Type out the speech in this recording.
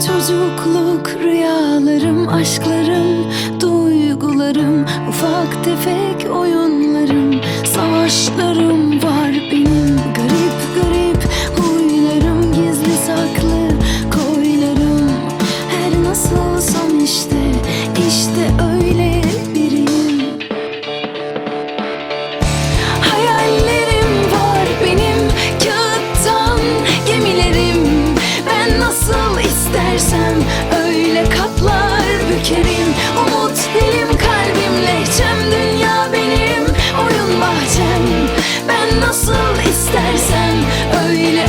Çocukluk rüyalarım, aşklarım, duygularım Ufak tefek oyunlarım, savaşlarım istersem öyle katlar bükerim. Umut dilim kalbim lehçem dünya benim. Oyun bahçem Ben nasıl istersen öyle